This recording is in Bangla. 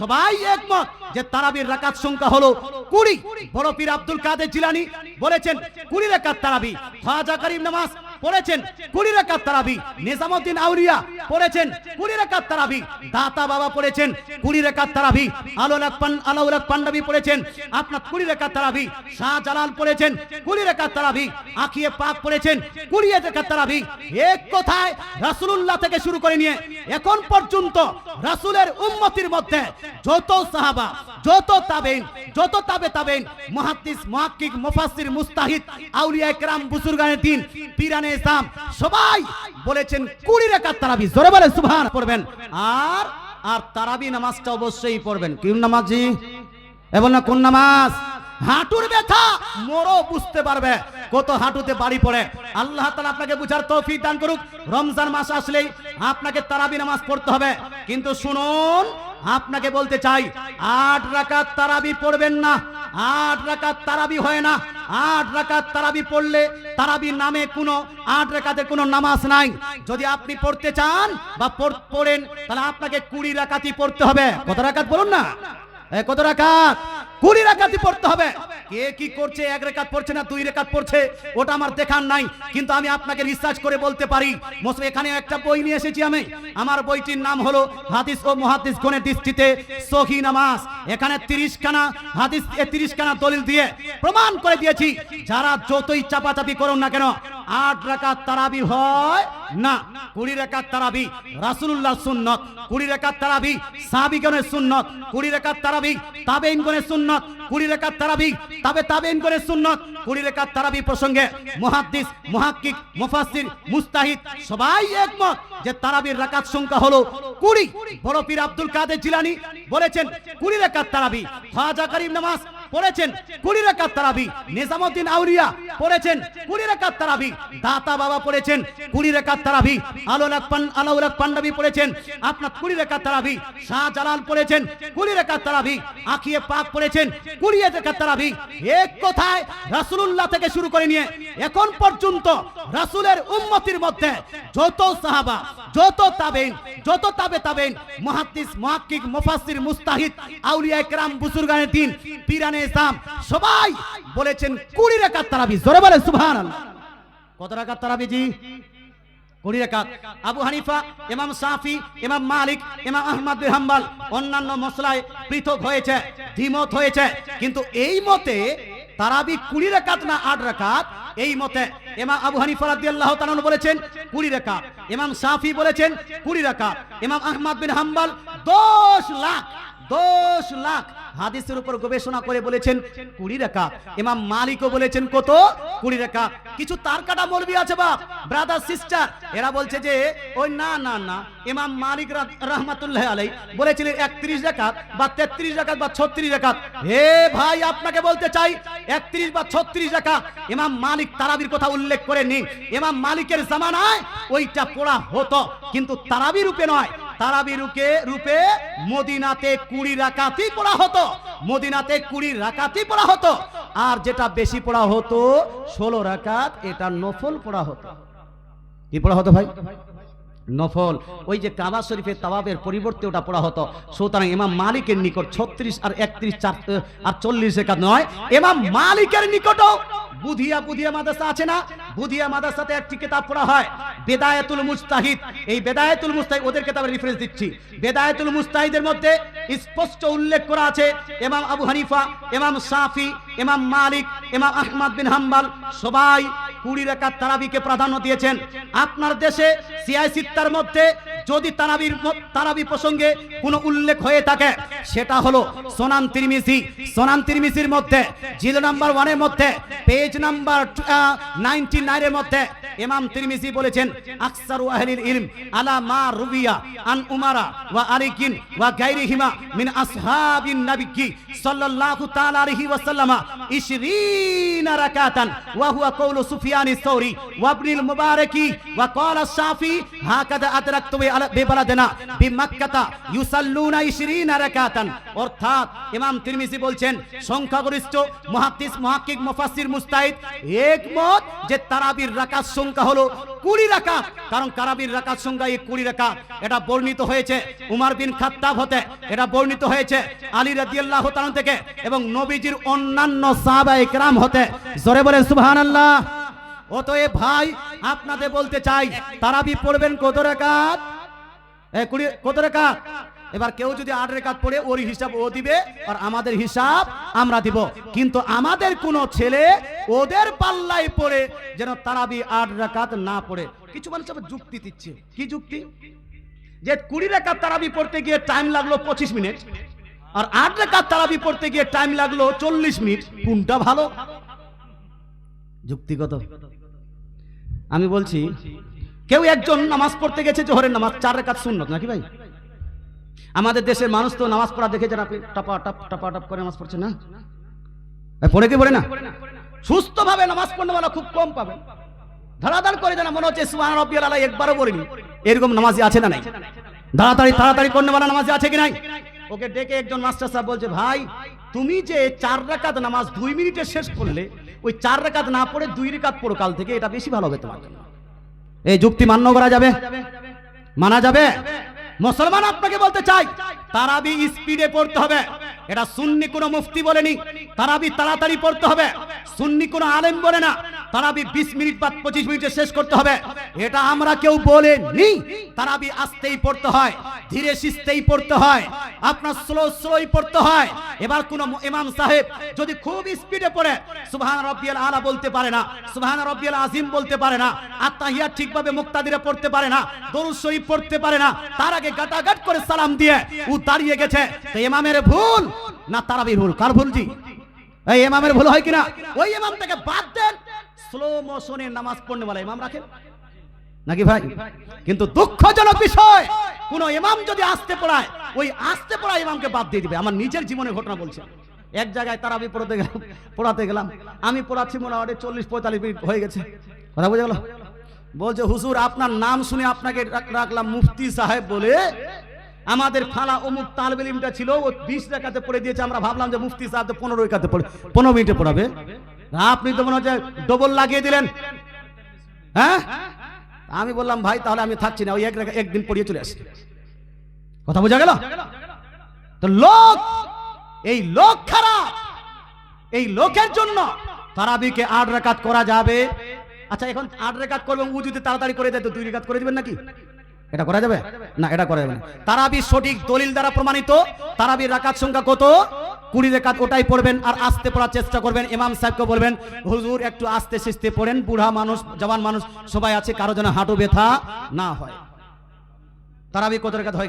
সবাই একমত যে তারাবির রাকাত সংখ্যা হলো কুড়ি। বড় পীর আব্দুল কাদের জিলানি বলেছেন, কুড়ি রাকাত তারাবি। খাজা করিম নামাজ পড়েছেন কুড়ি রাকাত তারাবি নিজামুদ্দিন আউলিয়া পড়েছেন কুড়ি রাকাত তারাবি দাতা বাবা পড়েছেন কুড়ি রাকাত তারাবি আলোলাক পান আলাউলাক পান্ডাবি পড়েছেন আপনার কুড়ি রাকাত তারাবি শাহজালাল পড়েছেন কুড়ি রাকাত তারাবি আখিয়ে পাক পড়েছেন কুড়ি রাকাত তারাবি এক কথায় রাসূলুল্লাহ থেকে শুরু করে নিয়ে এখন পর্যন্ত রাসূলের উম্মতির মধ্যে যত সাহাবা যত তাবেইন যত তাবে তাবেইন মুহাদ্দিস মুহাক্কিক মুফাসসির মুস্তাহিদ আউলিয়া کرام বুজুর্গানের দিন পীরানে ইসলাম। সবাই বলেছেন কুড়ি রাকাত তারাবি। জোরে বলে সুবহান, পড়বেন। আর আর তারাবি নামাজটা অবশ্যই পড়বেন। কোন নামাজি এবং না কোন নামাজ? হাঁটুর ব্যথা, মোরও বুঝতে পারবে কত হাঁটুতে বাড়ি পড়ে। আল্লাহ তালা আপনাকে বুঝার তৌফিক দান করুক। রমজান মাস আসলেই আপনাকে তারাবি নামাজ পড়তে হবে। কিন্তু শুনুন আপনাকে বলতে চাই, আট রাকাত তারাবি পড়বেন না, আট রাকাত তারাবি হয় না, আট রাকাত তারাবি পড়লে তারাবি নামে কোনো, আট রাকাতে কোনো নামাজ নাই। যদি আপনি পড়তে চান বা পড়- পড়েন, তাহলে আপনাকে কুড়ি রাকাতই পড়তে হবে। কত রাকাত বলুন না? কত রাকাত? কুড়ি রাকাতই পড়তে হবে। কে কি করছে, এক রেখাত পড়ছে না দুই রেখাত পড়ছে, ওটা আমার দেখার নাই। কিন্তু আমি আপনাকে রিসার্চ করে বলতে পারি এখানে একটা বই নিয়ে এসেছি আমি। আমার বইটির নাম হলো হাদিস ও মহাদিস গণের দৃষ্টিতে সহি নামাজ। এখানে তিরিশ খানা হাদিস তিরিশ খানা দলিল দিয়ে প্রমাণ করে দিয়েছি, যারা যতই চাপাচাপি করুন না কেন আট রাকাত তারাবি হয়? না, কুড়ি রাকাত তারাবি রাসূলুল্লাহ সুন্নত, কুড়ি রাকাত তারাবি সাহাবীগণের সুন্নত, কুড়ি রাকাত তারাবি তাবেইনগণের সুন্নত, কুড়ি রাকাত তারাবি তাবে তাবেইনগণের সুন্নত, কুড়ি রাকাত তারাবি প্রসঙ্গে মুহাদ্দিস, মুহাক্কিক, মুফাসসির, মুস্তাহিদ সবাই একমত যে তারাবির রাকাত সংখ্যা হলো কুড়ি। বড় পীর আব্দুল কাদের জিলানি বলেছেন, কুড়ি রাকাত তারাবি। খাজা করিম নামাজ পড়েছেন কুড়ি রাকাত তারাবি নিজামুদ্দিন আউলিয়া পড়েছেন কুড়ি রাকাত তারাবি দাতা বাবা পড়েছেন কুড়ি রাকাত তারাবি আলোলাক পান আলাউলাক পান্ডাবি পড়েছেন আপনার কুড়ি রাকাত তারাবি শাহজালাল পড়েছেন কুড়ি রাকাত তারাবি আখিয়ে পাক পড়েছেন কুড়ি রাকাত তারাবি এক কথায় রাসূলুল্লাহ থেকে শুরু করে নিয়ে এখন পর্যন্ত রাসূলের উম্মতির মধ্যে যত সাহাবা যত তাবেইন যত তাবে তাবেইন মুহাদ্দিস মুহাক্কিক মুফাসসির মুস্তাহিদ আউলিয়া کرام বুজুর্গানের দিন পীরানে ইসলাম। সবাই বলেছেন কুড়ি রাকাত তারাবি। জোরে বলে সুবহানাল্লাহ। কত রাকাত তারাবি জি আবু হানিফা সাফি মালিক আহমদ হাম্বল অন্যান্য মশলায় পৃথক হয়েছে, দ্বিমত হয়েছে। কিন্তু এই মতে তারাবি কুড়ি রাকাত না আট রাকাত এই মতে ইমাম আবু হানিফা বলেছেন কুড়ি রাকাত ইমাম সাফি বলেছেন কুড়ি রাকাত ইমাম আহমদ বিন হাম্বল দশ লাখ দশ লাখ হাদিসের উপর গবেষণা করে বলেছেন কুড়ি রাকাত ইমাম মালিকও বলেছেন কত? কুড়ি রেখা। কিছু তার কাটা মৌলবি আছে বাপ ব্রাদার সিস্টার এরা বলছে যে, ওই না না না, ইমাম মালিক রহমাতুল্লাহ আলাই বলেছিলেন একত্রিশ রাকাত বা তেত্রিশ রাকাত বা ছত্রিশ রাকাত হে ভাই, আপনাকে বলতে চাই, একত্রিশ বা ছত্রিশ রাকাত ইমাম মালিক তারাবির কথা উল্লেখ করে নি ইমাম মালিকের জামানায় ওইটা পড়া হতো, কিন্তু তারাবি রূপে নয়। তারাবি রূপে মদিনাতে কুড়ি রাকাতই পড়া হতো। মদিনাতে কুড়ি রাকাতই পড়া হতো। আর যেটা বেশি পড়া হতো, ষোলো রাকাত, এটা নফল পড়া হতো। কি পড়া হতো ভাই? নফল। ওই যে কাবা শরীফের তাওয়াবের পরিবর্তে ওটা পড়া হতো। সুতরাং ইমাম মালিকের নিকট ছত্রিশ আর একত্রিশ চার আর চল্লিশ একাত নয়। ইমাম মালিকের নিকটও বুধিয়া বুধিয়া মাদ্রাসা আছে না? বুধিয়া মাদ্রাসাতে একটি কিতাব পড়া হয়, বেদায়াতুল মুস্তাহিদ এই বেদায়াতুল মুস্তাহিদ ওদের কিতাবের রেফারেন্স দিচ্ছি। বেদায়াতুল মুস্তাহিদের মধ্যে স্পষ্ট উল্লেখ করা আছে, ইমাম আবু হানিফা, ইমাম সাফি ইমাম মালিক, ইমাম আহমদ বিন হাম্বল, সবাই কুড়ি রেখার তারাবিকে প্রাধান্য দিয়েছেন। আপনার দেশে সিআই সিত্তার মধ্যে যদি তারাবির তারাবি প্রসঙ্গে কোনো উল্লেখ হয়ে থাকে, সেটা হলো সোনাম তিরমিসি সোনাম তিরমিসির মধ্যে জিল নাম্বার ওয়ানের মধ্যে, পেজ নাম্বার নাইনটি নাইনের মধ্যে ইমাম তিরমিসি বলেছেন, আকসারু আহলিল ইলম আলা মা রুবিয়া আন উমারা ওয়া আলিকিন ওয়া গায়রিহিমা মিন আসহাবিন নাবিয়্যি সাল্লাল্লাহু তাআলা আলাইহি ওয়াসাল্লাম 20 রাকাতান ওয়া হুয়া কওলু সুফিয়ান আস-সাউরি ওয়া ইবনুল মুবারাকি ওয়া ক্বালা আশ-শাফি হাকাদা আদরাকতু বিবালাদিনা বিমাক্কাতা ইউসাল্লুনা 20 রাকাতান। অর্থাৎ ইমাম তিরমিজি বলছেন, সংখ্যাগরিষ্ঠ, মুহাদ্দিস, মুহাক্কিক, মুফাসসির, মুস্তাহিদ, একমত যে তারাবির রাকাত সংখ্যা হলো কুড়ি রাকাত কারণ তারাবির রাকাত সংখ্যা এই কুড়ি রাকাত এটা বর্ণিত হয়েছে উমার বিন খাত্তাব হতে। এটা বর্ণিত হয়েছে আলী রাদিয়াল্লাহু তাআলা থেকে এবং নবীজির অন্যান্য সাহাবা একরাম হতে। জোরে বলেন, সুবহানাল্লাহ। অতএব ভাই, আপনাদের বলতে চাই, তারাবি পড়বেন কত কুড়ি, কত রেখাত এবার কেউ যদি আট রেখাত পড়ে ওর হিসাব ও দিবে, আর আমাদের হিসাব আমরা দিব। কিন্তু আমাদের কোন ছেলে ওদের পাল্লায় পড়ে, যেন তারাবি আট রেখাত না পড়ে। কিছু মানুষ আবার যুক্তি দিচ্ছে। কি যুক্তি? যে কুড়ি রেখাত তারাবি পড়তে গিয়ে টাইম লাগল পঁচিশ মিনিট, আর আট রেখাত তারাবি পড়তে গিয়ে টাইম লাগল চল্লিশ মিনিট। কোনটা ভালো? যুক্তিগত। আমি বলছি, কেউ একজন নামাজ পড়তে গেছে, জোহরের নামাজ, চার রেখাত সুন্নত, নাকি ভাই? আমাদের দেশের মানুষ তো নামাজ পড়া দেখে আপনি টাপা, টাপ টাপা, টাপ করে নামাজ পড়ছে না? পড়ে কি পড়ে না? সুস্থভাবে নামাজ পড়নে বলা খুব কম পাবেন ধারাধার করে যেন মনে হচ্ছে সুহান রব্বিয়াল আলাই একবারও পড়িনি এরকম নামাজি আছে না নাই? তাড়াতাড়ি তাড়াতাড়ি করনে বলা নামাজি আছে কি নাই? ওকে ডেকে একজন মাস্টার সাহেব বলছে, ভাই, তুমি যে চার রাকাত নামাজ দুই মিনিটে শেষ করলে, ওই চার রাকাত না পড়ে দুই রেখাত পড়ো কাল থেকে, এটা বেশি ভালো হবে তোমার জন্য। এই যুক্তি মান্য করা যাবে? মানা যাবে? মুসলমান আপনাকে বলতে চাই, তারাবি স্পিডে পড়তে হবে। এটা সুন্নি কোনো মুফতি বলেনি, তারাবি তাড়াতাড়ি পড়তে হবে। সুন্নি কোনো আলেম বলে না, তারাবি বিশ মিনিট বা পঁচিশ মিনিটে শেষ করতে হবে। এটা আমরা কেউ বলেনি, তারাবি আসতেই পড়তে হয়, ধীরে সিস্তেই পড়তে হয়। আপনার স্লো স্লোই পড়তে হয়। এবার কোন ইমাম সাহেব যদি খুব স্পিডে পড়ে, সুবহান রব্বিয়াল আলা বলতে পারে না, সুবহান রব্বিয়াল আজিম বলতে পারে না, আত্মাহিয়া ঠিকভাবে মুক্তাদিরে পড়তে পারে না, দরুদ শরীফ পড়তে পারে না, তার আগে গাটাগাট করে সালাম দিয়ে ও দাঁড়িয়ে গেছে। তো ইমামের ভুল? না, তারাবির ভুল। কার ভুল জি? এই ইমামের ভুল হয় কিনা? ওই ইমাম থেকে বাদ দেন। স্লো মোশনে নামাজ পড়নে বলে, ইমাম রাখেন? নাকি ভাই? কিন্তু দুঃখজনক বিষয়, কোন ইমাম যদি আসতে পড়ায় ওই আসতে পড়া ইমামকে বাদ দিয়ে দিবে। আমার নিজের জীবনের ঘটনা বলছে। এক জায়গায় তারা আমি পড়াতে গেলাম পড়াতে গেলাম। আমি পড়াচ্ছি মোটামুটি চল্লিশ পঁয়তাল্লিশ মিনিট হয়ে গেছে। কথা বুঝে গেল? বলছে, হুজুর, আপনার নাম শুনে আপনাকে রাখলাম মুফতি সাহেব বলে আমাদের ফালা অমুক তালবেলিমটা ছিল, ও বিশ টাকাতে পড়ে দিয়েছে। আমরা ভাবলাম যে মুফতি সাহেব তো পনেরো টাকাতে পড়ে পনেরো মিনিটে পড়াবে। আপনি তো মনে হচ্ছে ডবল লাগিয়ে দিলেন। হ্যাঁ? আমি বললাম, ভাই, তাহলে আমি থাকছি না। ওই এক রেখা- একদিন পড়িয়ে চলে আসি। কথা বোঝা গেল? তো লোক, এই লোক খারাপ। এই লোকের জন্য তারাবিকে আট রেখাত করা যাবে। আচ্ছা এখন আট রেখাত করবেন ও যদি তাড়াতাড়ি করে দেয়, তো দুই রেখাত করে দিবেন নাকি? এটা করা যাবে? না, এটা করা যাবে না। তারাবি সঠিক দলিল দ্বারা প্রমাণিত। তারাবির রাকাত সংখ্যা কত? কুড়ি রেখাত ওটাই পড়বেন আর আস্তে পড়ার চেষ্টা করবেন। ইমাম সাহেবকে বলবেন, হুজুর, একটু আস্তে সিস্তে পড়েন। বুড়া মানুষ, জওয়ান মানুষ, সবাই আছে, কারও যেন হাঁটু ব্যথা না হয়। তারাবি কত রেখাত হয়?